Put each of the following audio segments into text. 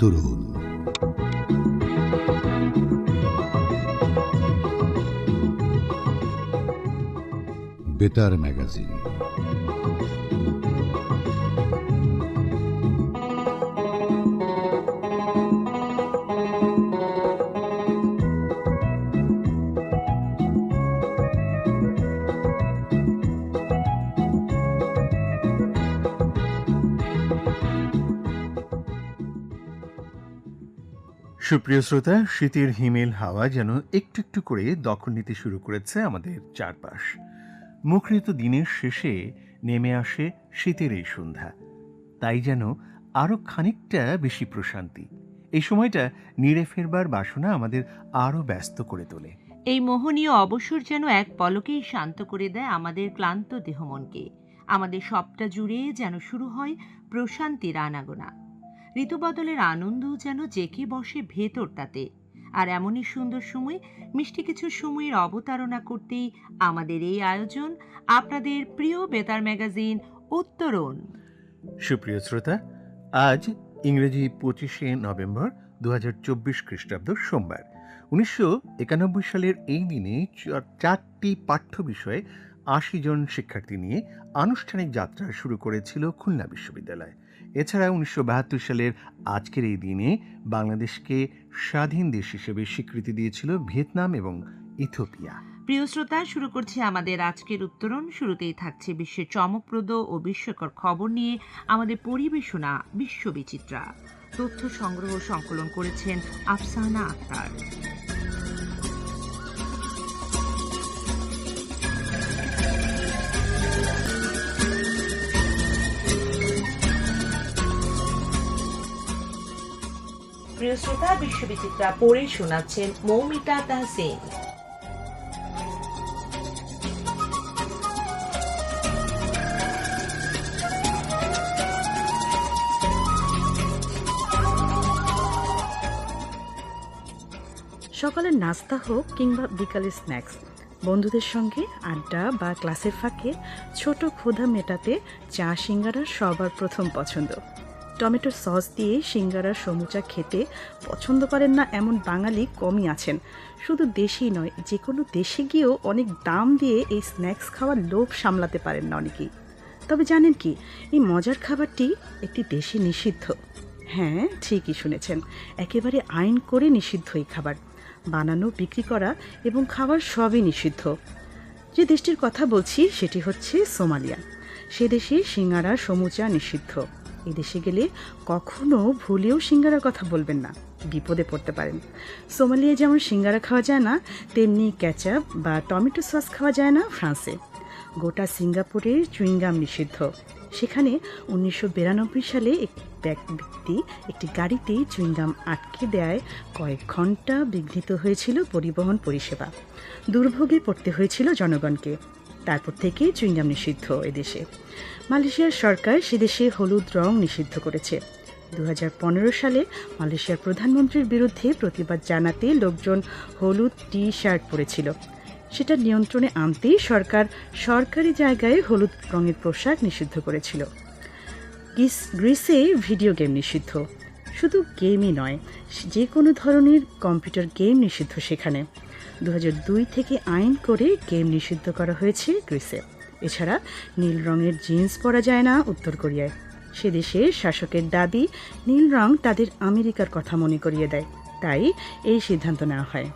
উত্তরণ বেতার ম্যাগাজিন। সুপ্রিয় শ্রোতা, শীতের হিমেল হাওয়া যেন একটু একটু করে দখল নিতে শুরু করেছে আমাদের চারপাশ। মুখরিত দিনের শেষে নেমে আসে শীতের এই সন্ধ্যা। তাই যেন আরও খানিকটা বেশি প্রশান্তি। এই সময়টা নিড়ে ফেরবার বাসনা আমাদের আরও ব্যস্ত করে তোলে। এই মোহনীয় অবসর যেন এক পলকেই শান্ত করে দেয় আমাদের ক্লান্ত দেহমনকে। আমাদের সবটা জুড়ে যেন শুরু হয় প্রশান্তির আনাগোনা। ঋতুবদলের আনন্দ যেন জেঁকে বসে ভেতরটাতে। আর এমনই সুন্দর সময়, মিষ্টি কিছু সময়ের অবতারণা করতেই আমাদের এই আয়োজন আপনাদের প্রিয় বেতার ম্যাগাজিন উত্তরণ। সুপ্রিয় শ্রোতা, আজ ইংরেজি পঁচিশে নভেম্বর দু হাজার চব্বিশ খ্রিস্টাব্দ সোমবার। উনিশশো একানব্বই সালের এই দিনে চারটি পাঠ্য বিষয়ে আশি জন শিক্ষার্থী নিয়ে আনুষ্ঠানিক যাত্রা শুরু করেছিল খুলনা বিশ্ববিদ্যালয়। এছাড়া উনিশশো বাহাত্তর সালের আজকের এই দিনে বাংলাদেশকে স্বাধীন দেশ হিসেবে স্বীকৃতি দিয়েছিল ভিয়েতনাম এবং ইথোপিয়া প্রিয় শ্রোতা, শুরু করছি আমাদের আজকের উত্তরণ। শুরুতেই থাকছে বিশ্বের চমকপ্রদ ও বিস্ময়কর খবর নিয়ে আমাদের পরিবেশনা বিশ্ববিচিত্রা। তথ্য সংগ্রহ সংকলন করেছেন আফসানা আক্তার। প্রিয় শ্রোতা, বিশ্ববিচিত্রা পড়ে শোনাচ্ছেন মৌমিতা তাহসেন সকালের নাস্তা হোক কিংবা বিকালের স্ন্যাক্স, বন্ধুদের সঙ্গে আড্ডা বা ক্লাসের ফাঁকে ছোট ক্ষুধা মেটাতে চা সিঙ্গারা সবার প্রথম পছন্দ। টমেটোর সস দিয়ে সিঙ্গারার সমুচা খেতে পছন্দ করেন না এমন বাঙালি কমই আছেন। শুধু দেশেই নয় যে কোনো দেশে গিয়েও অনেক দাম দিয়ে এই স্ন্যাক্স খাওয়ার লোভ সামলাতে পারেন না অনেকেই। তবে জানেন কি, এই মজার খাবারটি একটি দেশে নিষিদ্ধ। হ্যাঁ ঠিকই শুনেছেন, একেবারে আইন করে নিষিদ্ধ এই খাবার। বানানো, বিক্রি করা এবং খাওয়ার সবই নিষিদ্ধ। যে দেশটির কথা বলছি, সেটি হচ্ছে সোমালিয়া। সে দেশে সিঙ্গারা সমুচা নিষিদ্ধ। এই দেশে গেলে কখনো ভুলেও সিঙ্গারার কথা বলবেন না। বিপদে পড়তে পারেন। সোমালিয়া যেমন সিঙ্গারা খাওয়া যায় না, তেমনি ক্যাচাপ বা টমেটো সস খাওয়া যায় না ফ্রান্সে। গোটা সিঙ্গাপুরের চুইংগাম নিষিদ্ধ। সেখানে উনিশশো বিরানব্বই সালে এক ব্যক্তি একটি গাড়িতে চুইংগাম আটকে দেয় কয়েক ঘণ্টা বিঘ্নিত হয়েছিল পরিবহন পরিষেবা। দুর্ভোগে পড়তে হয়েছিল জনগণকে। তারপর থেকে চুইংগাম নিষিদ্ধ এদেশে মালয়েশিয়ার সরকার সেদেশে হলুদ রং নিষিদ্ধ করেছে। দু হাজার পনেরো সালে মালয়েশিয়ার প্রধানমন্ত্রীর বিরুদ্ধে প্রতিবাদ জানাতে লোকজন হলুদ টি শার্ট পরেছিল। সেটা নিয়ন্ত্রণে আনতেই সরকার সরকারি জায়গায় হলুদ রঙের পোশাক নিষিদ্ধ করেছিল। গ্রিস- গ্রিসে ভিডিও গেম নিষিদ্ধ। শুধু গেমই নয়, যে কোনো ধরনের কম্পিউটার গেম নিষিদ্ধ সেখানে। দুহাজার দুই থেকে আইন করে গেম নিষিদ্ধ করা হয়েছে গ্রিসে। এছাড়া নীল রঙের জিন্স পরা যায় না উত্তর কোরিয়ায়। সে দেশের শাসকের দাবি, নীল রং তাদের আমেরিকার কথা মনে করিয়ে দেয়, তাই এই সিদ্ধান্ত নেওয়া হয়।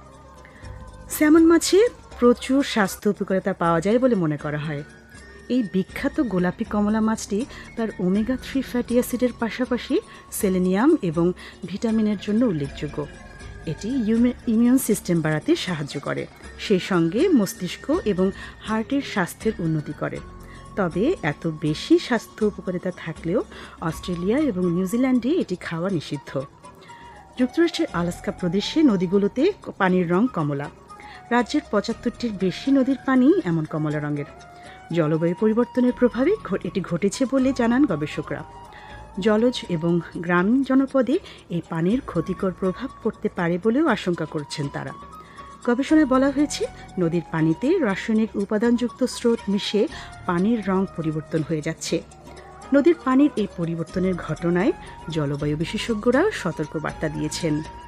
স্যামন মাছে প্রচুর স্বাস্থ্য উপকারিতা পাওয়া যায় বলে মনে করা হয়। এই বিখ্যাত গোলাপি কমলা মাছটি তার ওমেগা থ্রি ফ্যাটি অ্যাসিডের পাশাপাশি সেলেনিয়াম এবং ভিটামিনের জন্য উল্লেখযোগ্য। এটি ইমিউন সিস্টেম বাড়াতে সাহায্য করে। সেই সঙ্গে মস্তিষ্ক এবং হার্টের স্বাস্থ্যের উন্নতি করে। তবে এত বেশি স্বাস্থ্য উপকারিতা থাকলেও অস্ট্রেলিয়া এবং নিউজিল্যান্ডে এটি খাওয়া নিষিদ্ধ। যুক্তরাষ্ট্রের আলাস্কা প্রদেশে নদীগুলোতে পানির রং কমলা। রাজ্যের পঁচাত্তরটির বেশি নদীর পানি এমন কমলা রঙের। জলবায়ু পরিবর্তনের প্রভাবে এটি ঘটেছে বলে জানান গবেষকরা। জলজ এবং গ্রামীণ জনপদে এই পানির ক্ষতিকর প্রভাব পড়তে পারে বলেও আশঙ্কা করছেন তারা। গবেষণায় বলা হয়েছে, নদীর পানিতে রাসায়নিক উপাদানযুক্ত স্রোত মিশে পানির রং পরিবর্তন হয়ে যাচ্ছে। নদীর পানির এই পরিবর্তনের ঘটনায় জলবায়ু বিশেষজ্ঞরা সতর্কবার্তা দিয়েছেন।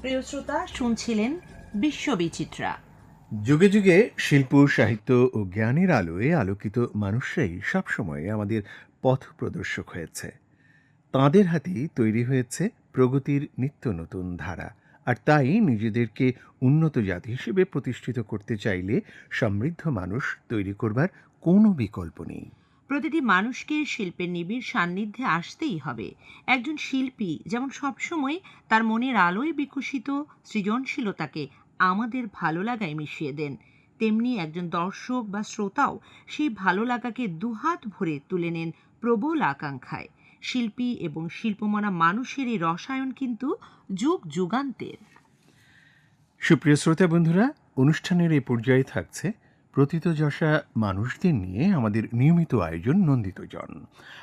প্রিয় শ্রোতা, শুনছিলেন বিশ্ববিচিত্রা। যুগে যুগে শিল্প, সাহিত্য ও জ্ঞানের আলোয় আলোকিত মানুষরাই সবসময় আমাদের পথ প্রদর্শক হয়েছে। তাঁদের হাতেই তৈরি হয়েছে প্রগতির নিত্য নতুন ধারা। আর তাই নিজেদেরকে উন্নত জাতি হিসেবে প্রতিষ্ঠিত করতে চাইলে সমৃদ্ধ মানুষ তৈরি করবার কোনো বিকল্প নেই। প্রতিটি মানুষকে শিল্পের নিবিড় সান্নিধ্যে আসতেই হবে। একজন শিল্পী যেমন সবসময় তার মনের আলোয় বিকশিত সৃজনশীলতাকে আমাদের ভালো লাগায় মিশিয়ে দেন। তেমনি একজন দর্শক বা শ্রোতাও সেই ভালো লাগাকে দুহাত ভরে তুলে নেন প্রবল আকাঙ্ক্ষায়। শিল্পী এবং শিল্পমনা মানুষের এই রসায়ন কিন্তু যুগ যুগান্তের। সুপ্রিয় শ্রোতা বন্ধুরা, অনুষ্ঠানের এই পর্যায়ে থাকছে প্রথিতযশা মানুষদের নিয়ে আমাদের নিয়মিত আয়োজন নন্দিতজন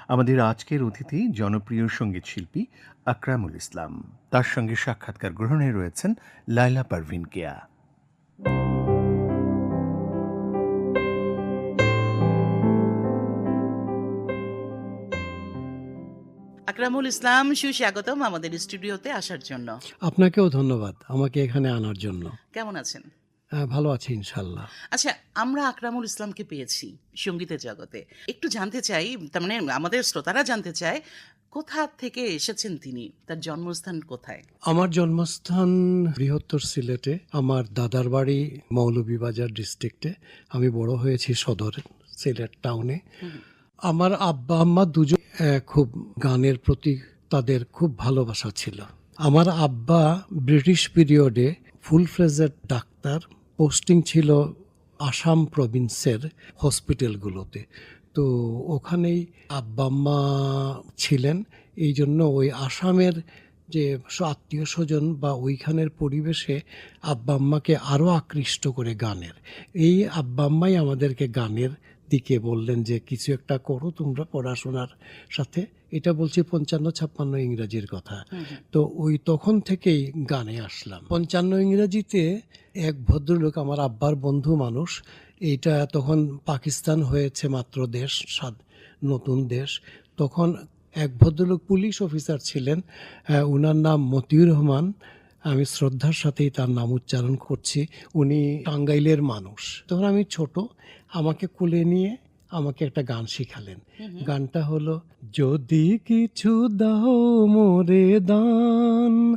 আমাদের আজকের অতিথি জনপ্রিয় সংগীত শিল্পী আকরামুল ইসলাম। তার সঙ্গে সাক্ষাৎকার গ্রহণে রয়েছেন লাইলা পারভিন কেয়া আকরামুল ইসলাম সুস্বাগতম আমাদের স্টুডিওতে আসার জন্য। আপনাকেও ধন্যবাদ আমাকে এখানে আনার জন্য। কেমন আছেন? ভালো আছি ইনশাল্লাহ। আচ্ছা আমরা আকরামুল ইসলামকে পেয়েছি সঙ্গীতের জগতে। একটু জানতে চাই তার মানে আমাদের শ্রোতারা জানতে চায় কোথা থেকে এসেছেন তিনি? তার জন্মস্থান কোথায়? আমার জন্মস্থান বৃহত্তর সিলেটে আমার দাদার বাড়ি মৌলভীবাজার ডিস্ট্রিক্টে। আমি বড় হয়েছি সদর সিলেট টাউনে। আমার আব্বা আম্মা দুজন খুব গানের প্রতি তাদের খুব ভালোবাসা ছিল। আমার আব্বা ব্রিটিশ পিরিয়ডে ফুল ফ্লেজের ডাক্তার পোস্টিং ছিল আসাম প্রভিন্সের হসপিটালগুলোতে। তো ওখানেই আব্বা আম্মা ছিলেন। এই জন্য ওই আসামের যে আত্মীয় স্বজন বা ওইখানের পরিবেশে আব্বা আম্মাকে আরও আকৃষ্ট করে গানের। এই আব্বা আম্মাই আমাদেরকে গানের দিকে বললেন যে, কিছু একটা করো তোমরা পড়াশোনার সাথে। এটা বলছি পঞ্চান্ন ছাপ্পান্ন ইংরাজির কথা। তো ওই তখন থেকেই গানে আসলাম। পঞ্চান্ন ইংরাজিতে এক ভদ্রলোক আমার আব্বার বন্ধু মানুষ এইটা তখন পাকিস্তান হয়েছে মাত্র দেশ স্বাদ নতুন দেশ। তখন এক ভদ্রলোক পুলিশ অফিসার ছিলেন উনার নাম মতিউর রহমান। আমি শ্রদ্ধার সাথেই তার নাম উচ্চারণ করছি। উনি টাঙ্গাইলের মানুষ। তখন আমি ছোট আমাকে কোলে নিয়ে আমাকে একটা গান শিখালেন। গানটা হলো যদি কিছু দাও মোরে দান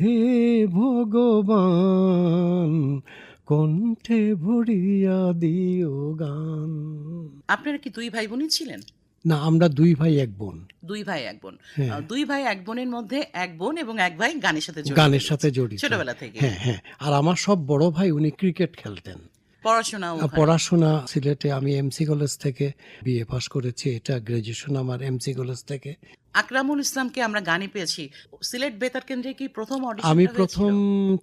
হে ভগবান কণ্ঠে ভরিয়া দিও গান। আপনারা কি দুই ভাই বোনই ছিলেন? না আমরা দুই ভাই এক বোন। দুই ভাই এক বোন। হ্যাঁ। দুই ভাই এক বোনের মধ্যে এক বোন এবং এক ভাই গানের সাথে জড়িত গানের সাথে জড়িত। ছোটবেলা থেকে। হ্যাঁ হ্যাঁ। আর আমার সব বড় ভাই উনি ক্রিকেট খেলতেন। পড়াশোনা পড়াশোনা সিলেটে আমি এমসি কলেজ থেকে বিএ পাস করেছি এটা গ্রাজুয়েশন আমার এমসি কলেজ থেকে। আকরামুল ইসলামকে আমরা গানে পেয়েছি। সিলেট বেতার কেন্দ্রে কি প্রথম অডিশন আমি প্রথম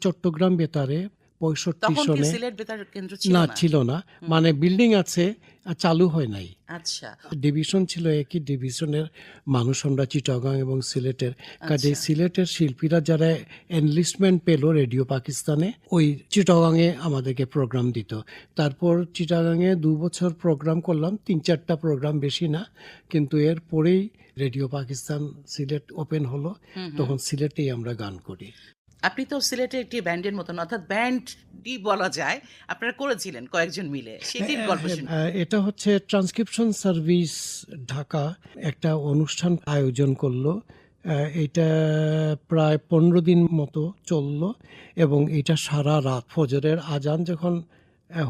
চট্টগ্রাম বেতারে পঁয়ষট্টি তখন কি সনে সিলেট বেতার কেন্দ্র ছিল না ছিল না। মানে বিল্ডিং আছে আর চালু হয় নাই। আচ্ছা। ডিভিশন ছিল একই ডিভিশনের মানুষ আমরা চিটাগাং এবং সিলেটের। কাজে আচ্ছা। সিলেটের শিল্পীরা যারা এনলিস্টমেন্ট পেল রেডিও পাকিস্তানে ওই চিটাগাংয়ে আমাদেরকে প্রোগ্রাম দিত। তারপর চিটাগাংয়ে দু বছর প্রোগ্রাম করলাম তিন চারটা প্রোগ্রাম বেশি না কিন্তু এর পরেই রেডিও পাকিস্তান সিলেট ওপেন হলো। তখন সিলেটেই আমরা গান করি। আপনি তো সিলেটে একটি ব্যান্ডের মতন অর্থাৎ ব্যান্ডই বলা যায় আপনারা করেছিলেন কয়েকজন মিলে। সেটির গল্প এটা হচ্ছে ট্রান্সক্রিপশন সার্ভিস ঢাকা একটা অনুষ্ঠান আয়োজন করল। এটা প্রায় পনেরো দিন মতো চলল এবং এটা সারা রাত ফজরের আজান যখন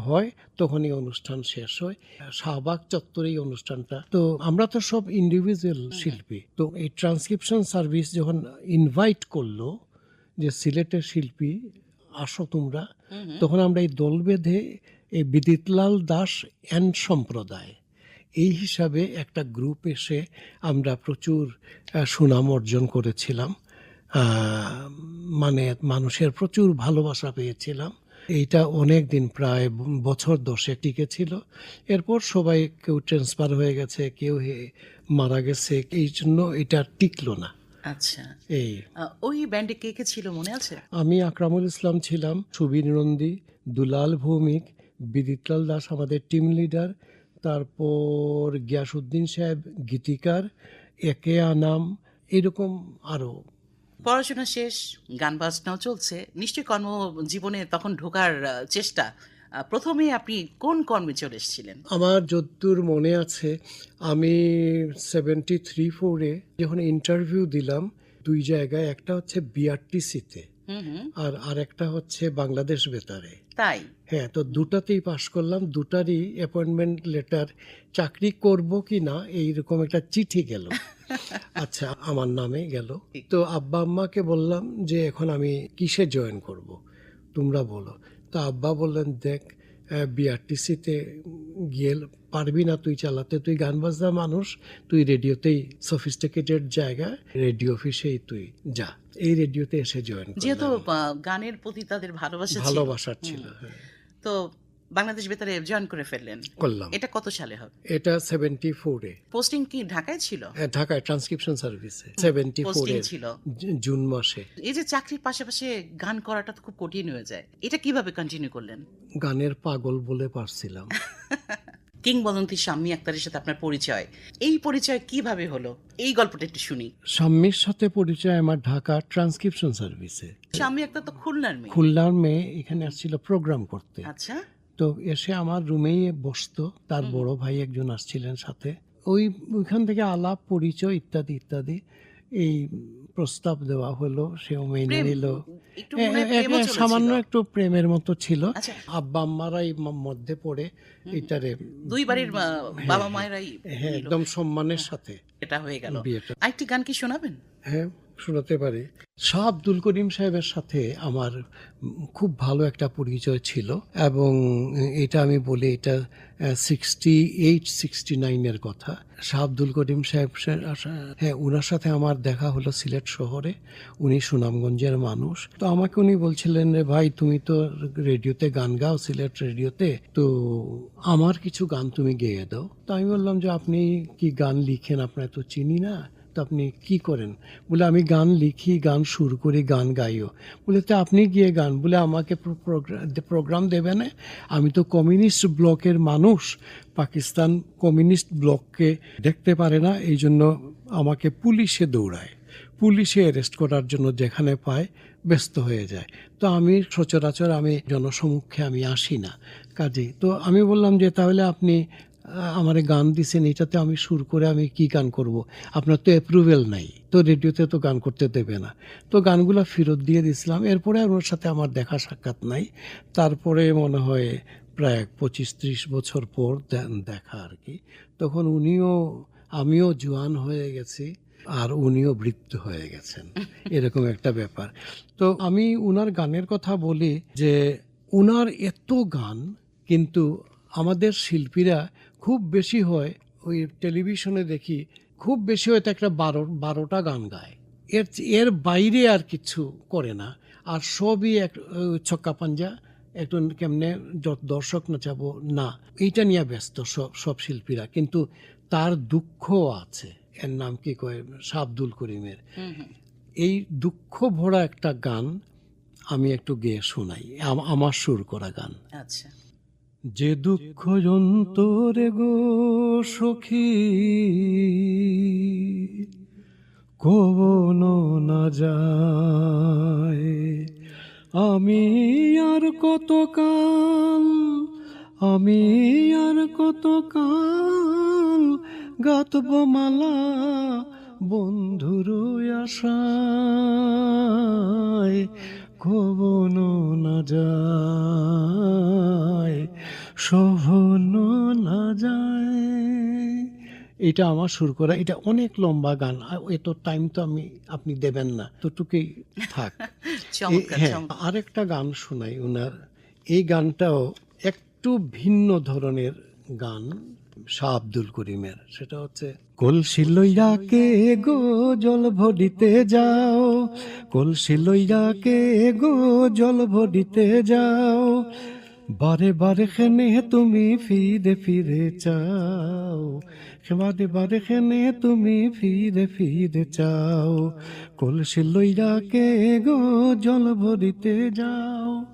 হয় তখন এই অনুষ্ঠান শেষ হয়। শাহবাগ চত্বরে এই অনুষ্ঠানটা। তো আমরা তো সব ইন্ডিভিজুয়াল শিল্পী। তো এই ট্রান্সক্রিপশন সার্ভিস যখন ইনভাইট করল যে সিলেটের শিল্পী আসো তোমরা তখন আমরা এই দল বেঁধে এই বিদিতলাল দাস অ্যান্ড সম্প্রদায় এই হিসাবে একটা গ্রুপ এসে আমরা প্রচুর সুনাম অর্জন করেছিলাম। মানে মানুষের প্রচুর ভালোবাসা পেয়েছিলাম। এইটা অনেক দিন প্রায় বছর দশে টিকে ছিল এরপর সবাই কেউ ট্রান্সফার হয়ে গেছে কেউ হে- মারা গেছে এই জন্য এটা টিকলো না। আচ্ছা। এই। ওই ব্যান্ডে কে কে ছিল মনে আছে? আমি আকরামুল ইসলাম ছিলাম সুবীর নন্দী দুলাল ভৌমিক বিদিতলাল দাস আমাদের টিম লিডার তারপর গিয়াসুদ্দিন সাহেব গীতিকার একে আনাম এরকম আরও পড়াশোনা শেষ গান বাজনাও চলছে নিশ্চয়ই কর্মজীবনে তখন ঢোকার চেষ্টা। প্রথমে আপনি কোন কর্মে চলে এসেছিলেন? আমার যদ্দূর মনে আছে আমি সেভেন্টি থ্রি ফোরে যখন ইন্টারভিউ দিলাম দুই জায়গায় একটা হচ্ছে বিআরটিসিতে আর আরেকটা হচ্ছে বাংলাদেশ বেতারে। তাই? হ্যাঁ তো দুটাতেই পাশ করলাম দুটারই অ্যাপয়েন্টমেন্ট লেটার চাকরি করব কি না এইরকম একটা চিঠি গেল। আচ্ছা আমার নামে গেল। তো আব্বা আম্মাকে বললাম যে এখন আমি কিসে জয়েন করব? তোমরা বলো। তো আব্বা বললেন দেখ বিআরটিসিতে গিয়ে পারবি না তুই চালাতে। তুই গান বাজনা মানুষ তুই রেডিওতেই সফিস্টিকেটেড জায়গা রেডিও অফিসেই তুই যা। এই রেডিওতে এসে জয়েন যেহেতু গানের প্রতি তাদের ভালোবাসা ভালোবাসার ছিল হ্যাঁ। তো বাংলাদেশ বেতারে জয়েন করে ফেললেন। করলাম। এটা কত সালে হবে? এটা সেভেন্টি ফোরে পোস্টিং কি ঢাকায় ছিল? ঢাকায় ট্রান্সক্রিপশন সার্ভিসে সেভেন্টি পোস্টিং ফোরে ছিল। জুন মাসে। এই যে চাকরির পাশাপাশি গান করাটা তো খুব কঠিন হয়ে যায়। এটা কীভাবে কন্টিনিউ করলেন? গানের পাগল বলে পারছিলাম। কিংবদন্তি শাম্মী আক্তারের সাথে আপনার পরিচয়। এই পরিচয় কীভাবে হলো? এই গল্পটা একটু শুনি। স্বামীর সাথে পরিচয় আমার ঢাকা ট্রান্সক্রিপশন সার্ভিসে শাম্মী আক্তার তো খুলনার মেয়ে। খুলনার মেয়ে এখানে আসছিল প্রোগ্রাম করতে। আচ্ছা। তো এসে আমার রুমেই বসতো। তার বড় ভাই একজন আসছিলেন সাথে। ওই ওইখান থেকে আলাপ পরিচয় ইত্যাদি ইত্যাদি এই প্রস্তাব দেওয়া হলো সেও মেনে নিল। মনে হয়। সামান্য একটু প্রেমের মতো ছিল। আচ্ছা। আব্বা আম্মারা এই মধ্যে পড়ে এটারে দুই বাড়ির বাবা মায়েরাই হ্যাঁ একদম সম্মানের সাথে এটা হয়ে গেল। আরেকটি গান কি শোনাবেন? হ্যাঁ। শোনাতে পারি। শাহ আব্দুল করিম সাহেবের সাথে আমার খুব ভালো একটা পরিচয় ছিল এবং এটা আমি বলি এটা সিক্সটি এইট সিক্সটি নাইনের কথা। শাহ আব্দুল করিম সাহেব হ্যাঁ ওনার সাথে আমার দেখা হলো সিলেট শহরে। উনি সুনামগঞ্জের মানুষ। তো আমাকে উনি বলছিলেন, রে ভাই, তুমি তো রেডিওতে গান গাও, সিলেট রেডিওতে। তো আমার কিছু গান তুমি গেয়ে দাও। তো আমি বললাম যে, আপনি কি গান লিখেন? আপনার তো চিনি না। তো আপনি কি করেন? বলে, আমি গান লিখি, গান সুর করি, গান গাইও। বলে, তো আপনি গিয়ে গান। বলে, আমাকে প্রোগ্রাম দেবে না। আমি তো কমিউনিস্ট ব্লকের মানুষ। পাকিস্তান কমিউনিস্ট ব্লককে দেখতে পারে না। এই জন্য আমাকে পুলিশে দৌড়ায়। পুলিশে অ্যারেস্ট করার জন্য যেখানে পায় ব্যস্ত হয়ে যায়। তো আমি সচরাচর আমি জনসমক্ষে আমি আসি না। কাজেই তো আমি বললাম যে, তাহলে আপনি আমার গান দিছেন এটাতে আমি সুর করে আমি কি গান করব? আপনার তো অ্যাপ্রুভেল নাই তো রেডিওতে তো গান করতে দেবে না। তো গানগুলো ফেরত দিয়ে দিয়েছিলাম এরপরে আর ওর সাথে আমার দেখা সাক্ষাৎ নাই। তারপরে মনে হয় প্রায় পঁচিশ ত্রিশ বছর পর দেখা আর কি। তখন উনিও আমিও জোয়ান হয়ে গেছি আর উনিও বৃত্ত হয়ে গেছেন। এরকম একটা ব্যাপার। তো আমি উনার গানের কথা বলি যে উনার এত গান কিন্তু আমাদের শিল্পীরা খুব বেশি হয় ওই টেলিভিশনে দেখি খুব বেশি হয়তো একটা বারো বারোটা গান গায়। এর এর বাইরে আর কিছু করে না। আর সবই এক ছক্কা পাঞ্জা একটু কেমনে দর্শক নাচাবো? না। এইটা নিয়ে ব্যস্ত সব সব শিল্পীরা। কিন্তু তার দুঃখ আছে। এর নাম কি কয়? শাহ আব্দুল করিমের এই দুঃখ ভরা একটা গান আমি একটু গেয়ে শোনাই। আমার সুর করা গান। আচ্ছা। যে দুঃখ যন্তরে গো সখী, কবনো না যায়। আমি আর কত কাল আমি আর কত কাল গাতব মালা বন্ধুর আশায়, কবনো না যায়। শোভনো না যায়। এটা আমার সুর করা এটা অনেক লম্বা গান। এত টাইম তো আমি আপনি দেবেন না। তোটুকুই থাক। হ্যাঁ আরেকটা গান শোনাই ওনার এই গানটাও একটু ভিন্ন ধরনের গান শাহ আব্দুল করিমের। সেটা হচ্ছে কলসি লইয়া কে গো জল ভরিতে যাও? কলসি লইয়া কে গো জল ভরিতে যাও? বারে বারে খেনে তুমি ফিরে ফিরে চাও। বারে বারে খেনে তুমি ফিরে ফিরে চাও। কলসি লইয়া কে গো জল ভরিতে যাও।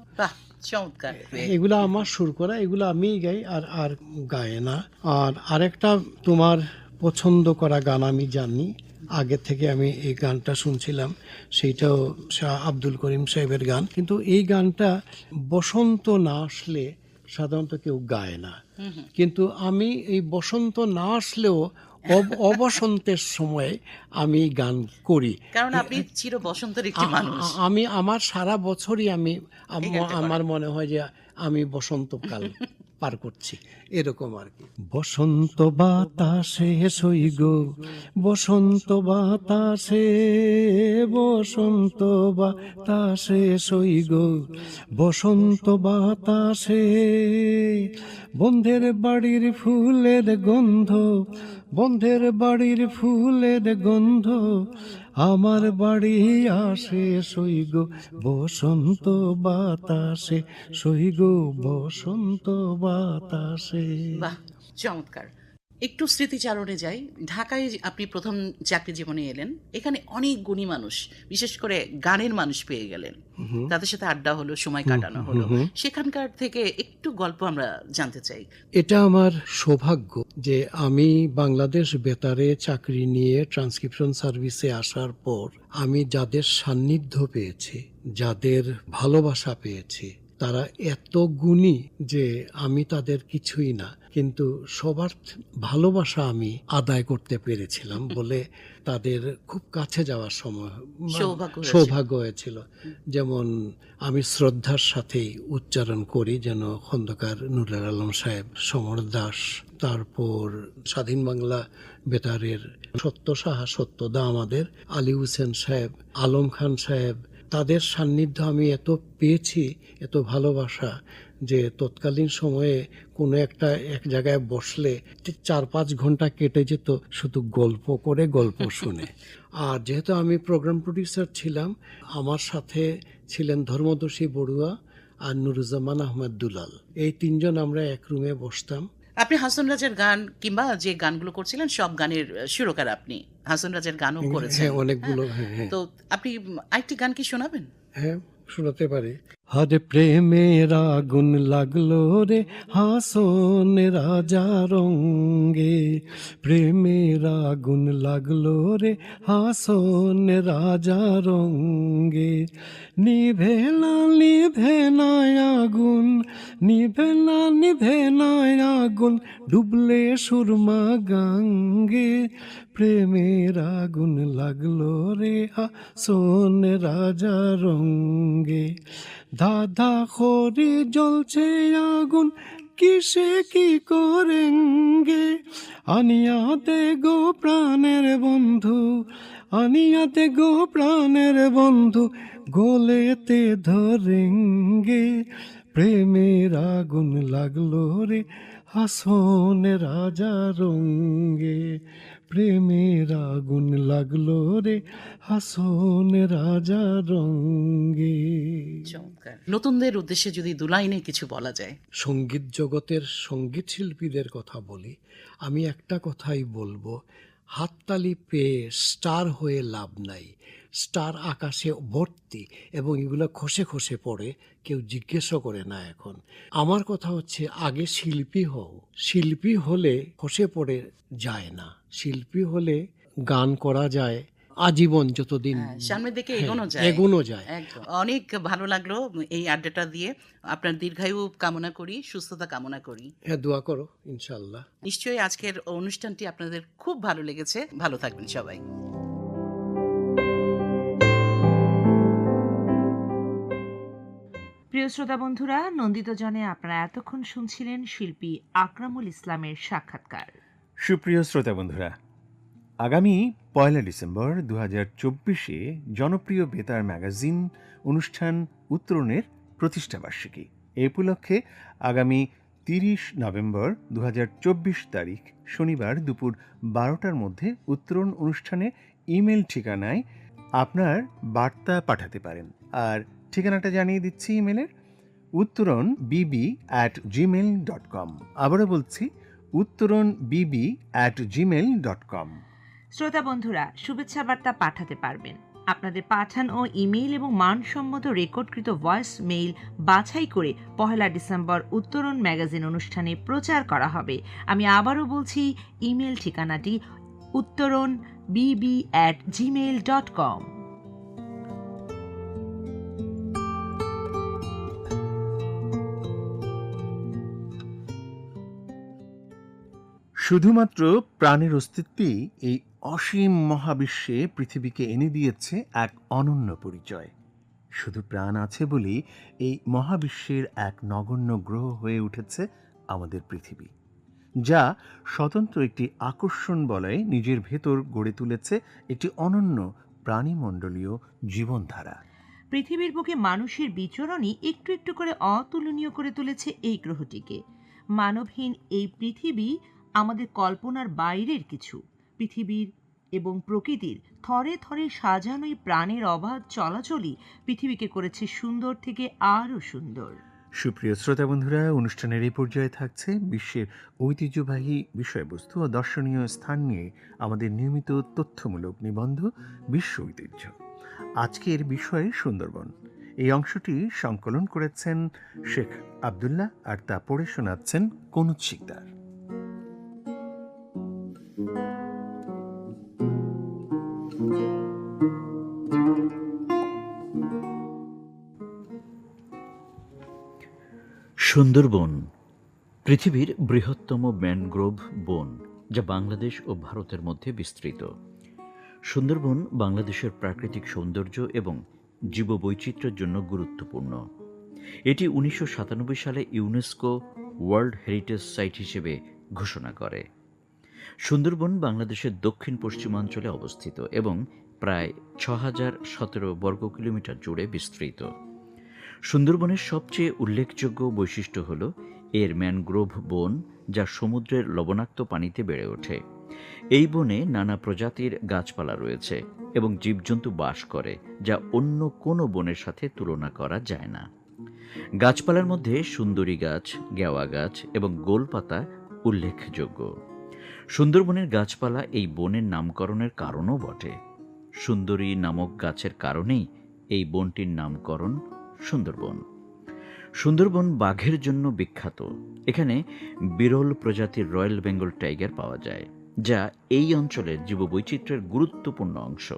চমৎকার। এগুলো আমার সুর করা এগুলো আমি গাই আর আর গায় না। আর আরেকটা তোমার পছন্দ করা গান আমি জানি। আগে থেকে আমি এই গানটা শুনছিলাম সেইটাও শাহ আব্দুল করিম সাহেবের গান। কিন্তু এই গানটা বসন্ত না আসলে সাধারণত কেউ গায় না। কিন্তু আমি এই বসন্ত না আসলেও অবসন্তের সময় আমি গান করি। কারণ আপনি চির বসন্তের একটি মানুষ। আমি আমার সারা বছরই আমি আমার মনে হয় যে আমি বসন্তকাল পার করছি। এরকম আর কি। বসন্ত বাতাসে সইগ বসন্ত বাতাসে বসন্ত বাতাসে সইগ বসন্ত বাতাসে বন্ধের বাড়ির ফুলের গন্ধ বন্ধের বাড়ির ফুলের গন্ধ আমার বাড়ি আসে গো বসন্ত বাতাসে সইগ বসন্ত বাতাসে। চমৎকার। একটু স্মৃতিচারণে যাই ঢাকায় আপনি প্রথম চাকরি জীবনে এলেন এখানে অনেক গুণী মানুষ বিশেষ করে গানের মানুষ পেয়ে গেলেন। তাদের সাথে আড্ডা হলো সময় কাটানো হলো। সেখানকার থেকে একটু গল্প আমরা জানতে চাই এটা আমার সৌভাগ্য যে আমি বাংলাদেশ বেতারে চাকরি নিয়ে ট্রান্সক্রিপশন সার্ভিসে আসার পর আমি যাদের সান্নিধ্য পেয়েছি যাদের ভালোবাসা পেয়েছি তারা এত গুণী যে আমি তাদের কিছুই না কিন্তু সবার ভালোবাসা আমি আদায় করতে পেরেছিলাম বলে তাদের খুব কাছে যাওয়ার সময় সৌভাগ্য হয়েছিল। যেমন আমি শ্রদ্ধার সাথেই উচ্চারণ করি যেন খন্দকার নুরুল আলম সাহেব সমর দাস তারপর স্বাধীন বাংলা বেতারের সত্য সাহা সত্যদা আমাদের আলী হুসেন সাহেব আলম খান সাহেব তাদের সান্নিধ্য আমি এত পেয়েছি এত ভালোবাসা যে তৎকালীন সময়ে কোনো একটা এক জায়গায় বসলে ঠিক চার পাঁচ ঘণ্টা কেটে যেত শুধু গল্প করে গল্প শুনে। আর যেহেতু আমি প্রোগ্রাম প্রডিউসার ছিলাম আমার সাথে ছিলেন ধর্মদর্শী বড়ুয়া আর নুরুজ্জামান আহমদ দুলাল। এই তিনজন আমরা এক রুমে বসতাম। আপনি হাসন রাজার গান কিংবা যে গানগুলো করছিলেন সব গানের সুরকার আপনি। হাসন রাজার গানও করেছেন। হ্যাঁ অনেকগুলো হ্যাঁ হ্যাঁ। তো আপনি আরেকটি গান কি শোনাবেন? হ্যাঁ। শোনাতে পারি। হরে প্রেমের আগুন লাগল রে, হাসন রাজা রঙ্গে। প্রেমের আগুন লাগল রে, হাসন রাজা রঙ্গে। নিভে না নিভে না আগুন, নিভে না নিভে না আগুন, ডুবলে সুরমা গাঙ্গে। প্রেমের আগুন লাগল রে সোন রাজা রঙ্গে। দাদা খরে জ্বলছে আগুন, কিসে কি করেঙ্গে? আনিয়াতে গো প্রাণের বন্ধু আনিয়াতে গো প্রাণের বন্ধু, গোলেতে ধরেঙ্গে। প্রেমের আগুন লাগল রে হাসন রাজা রঙ্গে। প্রেমের আগুন লাগল রে হাসন রাজা রঙ্গে। চমৎকার। নতুনদের উদ্দেশ্যে যদি দু লাইনে কিছু বলা যায়। সংগীত জগতের সংগীত শিল্পীদের কথা বলি আমি একটা কথাই বলব হাততালি পেয়ে স্টার হয়ে লাভ নাই। স্টার আকাশে ভর্তি এবং এগুলো খসে খসে পড়ে, কেউ জিজ্ঞেসও করে না এখন। আমার কথা হচ্ছে, আগে শিল্পী হও। শিল্পী হলে খসে পড়ে যায় না। শিল্পী হলে গান করা যায়। আজীবন যতদিন হ্যাঁ, সামনের দিকে হ্যাঁ, এগোনো যায়। এগোনো যায়। একদম। অনেক ভালো লাগল এই আড্ডাটা দিয়ে। আপনার দীর্ঘায়ু কামনা করি সুস্থতা কামনা করি। হ্যাঁ দোয়া করো ইনশাল্লাহ নিশ্চয়ই আজকের অনুষ্ঠানটি আপনাদের খুব ভালো লেগেছে। ভালো থাকবেন সবাই। প্রিয় শ্রোতা বন্ধুরা নন্দিত জনে আপনারা এতক্ষণ শুনছিলেন শিল্পী আকরামুল ইসলামের সাক্ষাৎকার। সুপ্রিয় শ্রোতা বন্ধুরা আগামী পয়লা ডিসেম্বর দু চব্বিশে জনপ্রিয় বেতার ম্যাগাজিন অনুষ্ঠান উত্তরণের প্রতিষ্ঠাবার্ষিকী এ উপলক্ষে আগামী তিরিশ নভেম্বর দু হাজার চব্বিশ তারিখ শনিবার দুপুর বারোটার মধ্যে উত্তরণ অনুষ্ঠানে ইমেল ঠিকানায় আপনার বার্তা পাঠাতে পারেন। আর ঠিকানাটা জানিয়ে দিচ্ছি ইমেলের। উত্তরণ বিবি অ্যাট জিমেল ডট কম আবারও বলছি, উত্তরণ বিবি অ্যাট জিমেল ডট কম শ্রোতা বন্ধুরা, শুভেচ্ছা বার্তা পাঠাতে পারবেন। আপনাদের পাঠান ও ইমেইল এবং মানসম্মত রেকর্ডকৃত ভয়েস মেইল বাছাই করে পহেলা ডিসেম্বর উত্তরণ ম্যাগাজিন অনুষ্ঠানে প্রচার করা হবে। আমি আবারও বলছি ইমেল ঠিকানাটি উত্তরণ বিবি অ্যাট জিমেইল ডট কম শুধুমাত্র প্রাণের অস্তিত্বই এই অসীম মহাবিশ্বে পৃথিবীকে এনে দিয়েছে এক অনন্য পরিচয়। শুধু প্রাণ আছে বলেই এই মহাবিশ্বের এক নগণ্য গ্রহ হয়ে উঠেছে আমাদের পৃথিবী, যা স্বতন্ত্র একটি আকর্ষণ বলয়ে নিজের ভেতর গড়ে তুলেছে একটি অনন্য প্রাণীমণ্ডলীয় জীবনধারা। পৃথিবীর বুকে মানুষের বিচরণই একটু একটু করে অতুলনীয় করে তুলেছে এই গ্রহটিকে। মানবহীন এই পৃথিবী আমাদের কল্পনার বাইরের কিছু। পৃথিবীর এবং প্রকৃতির থরে থরে সাজানো এই প্রাণের অবাধ চলাচলই পৃথিবীকে করেছে সুন্দর থেকে আরও সুন্দর। সুপ্রিয় শ্রোতা বন্ধুরা, অনুষ্ঠানের এই পর্যায়ে থাকছে বিশ্বের ঐতিহ্যবাহী বিষয়বস্তু ও দর্শনীয় স্থান নিয়ে আমাদের নিয়মিত তথ্যমূলক নিবন্ধ, বিশ্ব ঐতিহ্য। আজকের বিষয়ে সুন্দরবন। এই অংশটি সংকলন করেছেন শেখ আবদুল্লাহ আর তা পড়ে শোনাচ্ছেন কনুৎ শিকদার। সুন্দরবন, পৃথিবীর বৃহত্তম ম্যানগ্রোভ বন, যা বাংলাদেশ ও ভারতের মধ্যে বিস্তৃত। সুন্দরবন বাংলাদেশের প্রাকৃতিক সৌন্দর্য এবং জীববৈচিত্র্যের জন্য গুরুত্বপূর্ণ। এটি উনিশশো সাতানব্বই সালে ইউনেস্কো ওয়ার্ল্ড হেরিটেজ সাইট হিসেবে ঘোষণা করে। সুন্দরবন বাংলাদেশের দক্ষিণ পশ্চিমাঞ্চলে অবস্থিত এবং প্রায় ছ হাজার সতেরো বর্গ কিলোমিটার জুড়ে বিস্তৃত। সুন্দরবনের সবচেয়ে উল্লেখযোগ্য বৈশিষ্ট্য হল এর ম্যানগ্রোভ বন, যা সমুদ্রের লবণাক্ত পানিতে বেড়ে ওঠে। এই বনে নানা প্রজাতির গাছপালা রয়েছে এবং জীবজন্তু বাস করে, যা অন্য কোনো বনের সাথে তুলনা করা যায় না। গাছপালার মধ্যে সুন্দরী গাছ, গেওয়া গাছ এবং গোলপাতা উল্লেখযোগ্য। সুন্দরবনের গাছপালা এই বনের নামকরণের কারণও বটে। সুন্দরী নামক গাছের কারণেই এই বনটির নামকরণ সুন্দরবন। সুন্দরবন বাঘের জন্য বিখ্যাত। এখানে বিরল প্রজাতির রয়্যাল বেঙ্গল টাইগার পাওয়া যায়, যা এই অঞ্চলের জীববৈচিত্র্যের গুরুত্বপূর্ণ অংশ।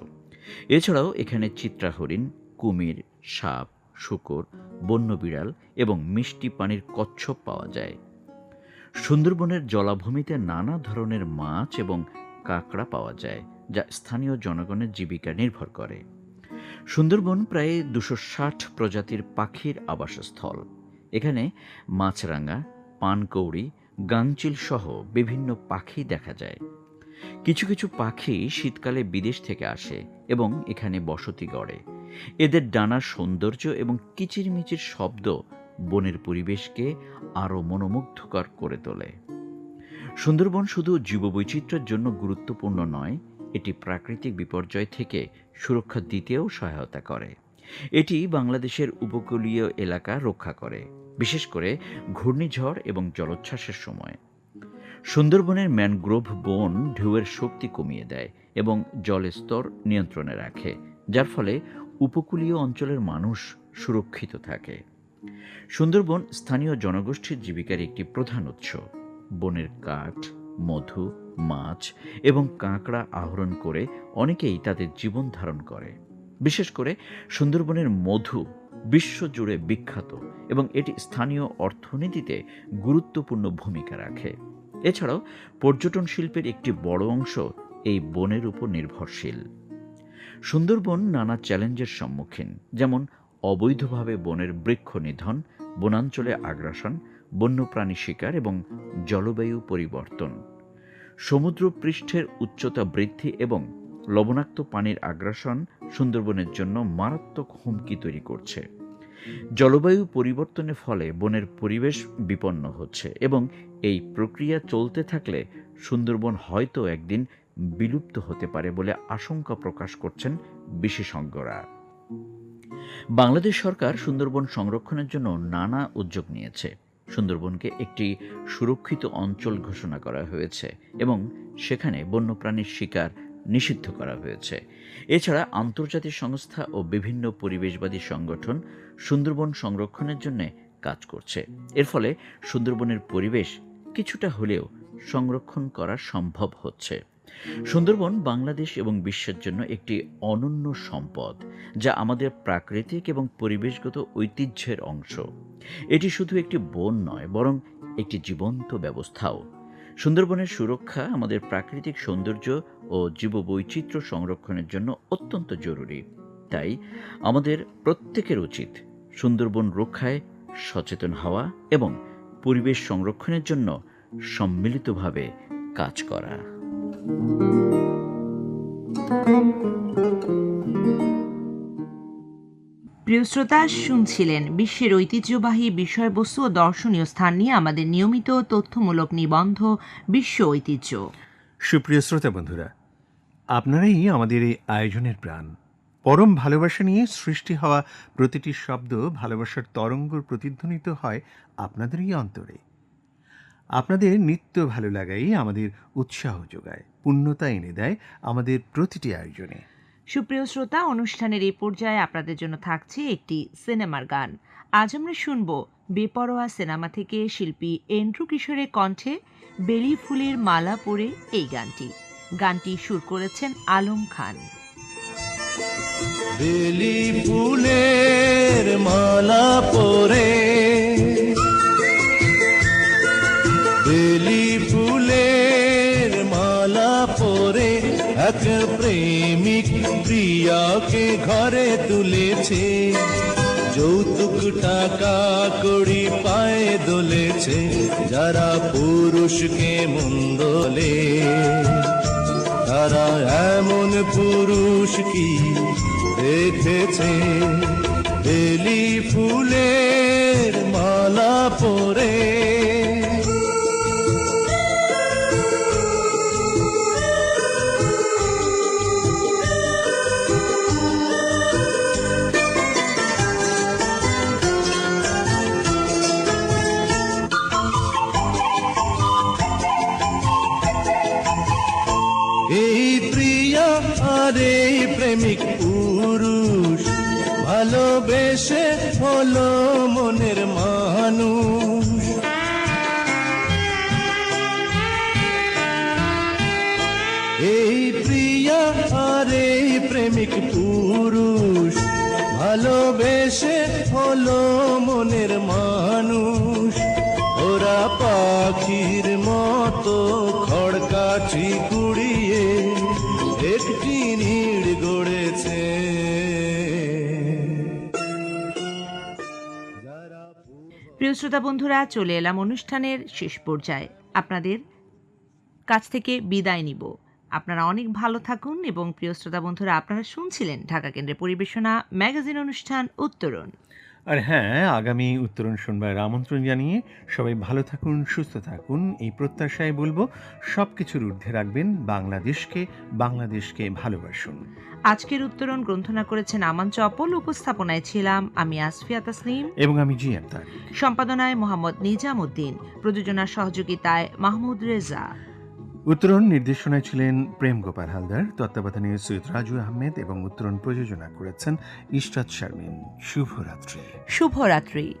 এছাড়াও এখানে চিত্রা হরিণ কুমির, সাপ, শুকর, বন্য বিড়াল এবং মিষ্টি পানির কচ্ছপ পাওয়া যায়। সুন্দরবনের জলাভূমিতে নানা ধরনের মাছ এবং কাঁকড়া পাওয়া যায়, যা স্থানীয় জনগণের জীবিকা নির্ভর করে। সুন্দরবন প্রায় দুশো ষাট প্রজাতির পাখির আবাসস্থল। এখানে মাছরাঙা, পানকৌড়ি, গাংচিল সহ বিভিন্ন পাখি দেখা যায়। কিছু কিছু পাখি শীতকালে বিদেশ থেকে আসে এবং এখানে বসতি গড়ে। এদের ডানার সৌন্দর্য এবং কিচিরমিচির শব্দ বনের পরিবেশকে আরও মনোমুগ্ধকর করে তোলে। সুন্দরবন শুধু জীববৈচিত্র্যের জন্য গুরুত্বপূর্ণ নয়, এটি প্রাকৃতিক বিপর্যয় থেকে সুরক্ষা দিতেও সহায়তা করে। এটি বাংলাদেশের উপকূলীয় এলাকা রক্ষা করে, বিশেষ করে ঘূর্ণিঝড় এবং জলোচ্ছ্বাসের সময়। সুন্দরবনের ম্যানগ্রোভ বন ঢেউয়ের শক্তি কমিয়ে দেয় এবং জলের স্তর নিয়ন্ত্রণে রাখে, যার ফলে উপকূলীয় অঞ্চলের মানুষ সুরক্ষিত থাকে। সুন্দরবন স্থানীয় জনগোষ্ঠীর জীবিকার একটি প্রধান উৎস। বনের কাঠ, মধু, মাছ এবং কাঁকড়া আহরণ করে অনেকেই তাদের জীবন ধারণ করে। বিশেষ করে সুন্দরবনের মধু বিশ্বজুড়ে বিখ্যাত এবং এটি স্থানীয় অর্থনীতিতে গুরুত্বপূর্ণ ভূমিকা রাখে। এছাড়াও পর্যটন শিল্পের একটি বড় অংশ এই বনের উপর নির্ভরশীল। সুন্দরবন নানা চ্যালেঞ্জের সম্মুখীন, যেমন অবৈধভাবে বনের বৃক্ষ নিধন, বনাঞ্চলে আগ্রাসন, বন্যপ্রাণী শিকার এবং জলবায়ু পরিবর্তন। সমুদ্র পৃষ্ঠের উচ্চতা বৃদ্ধি এবং লবণাক্ত পানির আগ্রাসন সুন্দরবনের জন্য মারাত্মক হুমকি তৈরি করছে। জলবায়ু পরিবর্তনের ফলে বনের পরিবেশ বিপন্ন হচ্ছে এবং এই প্রক্রিয়া চলতে থাকলে সুন্দরবন হয়তো একদিন বিলুপ্ত হতে পারে বলে আশঙ্কা প্রকাশ করছেন বিশেষজ্ঞরা। বাংলাদেশ সরকার সুন্দরবন সংরক্ষণের জন্য নানা উদ্যোগ নিয়েছে। সুন্দরবনকে একটি সুরক্ষিত অঞ্চল ঘোষণা করা হয়েছে এবং সেখানে বন্যপ্রাণীর শিকার নিষিদ্ধ করা হয়েছে। এছাড়া আন্তর্জাতিক সংস্থা ও বিভিন্ন পরিবেশবাদী সংগঠন সুন্দরবন সংরক্ষণের জন্য কাজ করছে। এর ফলে সুন্দরবনের পরিবেশ কিছুটা হলেও সংরক্ষণ করা সম্ভব হচ্ছে। সুন্দরবন বাংলাদেশ এবং বিশ্বের জন্য একটি অনন্য সম্পদ, যা আমাদের প্রাকৃতিক এবং পরিবেশগত ঐতিহ্যের অংশ। এটি শুধু একটি বন নয়, বরং একটি জীবন্ত ব্যবস্থাও। সুন্দরবনের সুরক্ষা আমাদের প্রাকৃতিক সৌন্দর্য ও জীববৈচিত্র্য সংরক্ষণের জন্য অত্যন্ত জরুরি। তাই আমাদের প্রত্যেকের উচিত সুন্দরবন রক্ষায় সচেতন হওয়া এবং পরিবেশ সংরক্ষণের জন্য সম্মিলিতভাবে কাজ করা। প্রিয় শ্রোতা, শুনছিলেন বিশ্বের ঐতিহ্যবাহী বিষয়বস্তু ও দর্শনীয় স্থান নিয়ে আমাদের নিয়মিত তথ্যমূলক নিবন্ধ বিশ্ব ঐতিহ্য। সুপ্রিয় শ্রোতা বন্ধুরা, আপনারাই আমাদের এই আয়োজনের প্রাণ। পরম ভালোবাসা নিয়ে সৃষ্টি হওয়া প্রতিটি শব্দ ভালোবাসার তরঙ্গ প্রতিধ্বনিত হয় আপনাদেরই অন্তরে। আপনাদের নিত্য ভালো লাগাই আমাদের উৎসাহ যোগায় পূর্ণতা এনে দেয় আমাদের প্রতিটি আয়োজনে। সুপ্রিয় শ্রোতা অনুষ্ঠানের এই পর্যায়ে আপনাদের জন্য থাকছে একটি সিনেমার গান। আজ আমরা শুনব বেপরোয়া সিনেমা থেকে শিল্পী এন্ড্রু কিশোরের কণ্ঠে বেলি ফুলের মালা পরে এই গানটি। গানটি সুর করেছেন আলম খান। বেলি ফুলের মালা পরে প্রেমিক প্রিয়াকে ঘরে তুলেছে। যৌতুক টাকা কড়ি পায়ে দোলেছে, যারা পুরুষকে মন্দলে তারা এমন পুরুষ কি দেখেছে? বেলি ফুলের মালা পরে শ্রোতা বন্ধুরা, চলে এলাম অনুষ্ঠানের শেষ পর্যায়ে। আপনাদের কাছ থেকে বিদায় নিব। আপনারা অনেক ভালো থাকুন এবং প্রিয় শ্রোতা বন্ধুরা, আপনারা শুনছিলেন ঢাকা কেন্দ্রের পরিবেশনা ম্যাগাজিন অনুষ্ঠান উত্তরণ আর হ্যাঁ আগামী উত্তরণ শুনবার আমন্ত্রণ জানিয়ে সবাই ভালো থাকুন সুস্থ থাকুন। এই প্রত্যাশায় বলব সব কিছুর ঊর্ধ্বে রাখবেন বাংলাদেশকে বাংলাদেশকে ভালোবাসুন। আজকের উত্তরণ গ্রন্থনা করেছেন আমান চপল উপস্থাপনায় ছিলাম আমি আসফিয়া তাসনিম। এবং আমি জি আক্তার। সম্পাদনায় মোহাম্মদ নিজাম উদ্দিন প্রযোজনা সহযোগিতায় মাহমুদ রেজা। উত্তরণ নির্দেশনায় ছিলেন প্রেম গোপাল হালদার, তত্ত্বাবধানে সৈয়দ রাজু আহমেদ এবং উত্তরণ প্রযোজনা করেছেন ইশরাত শারমিন। শুভরাত্রি। শুভরাত্রি।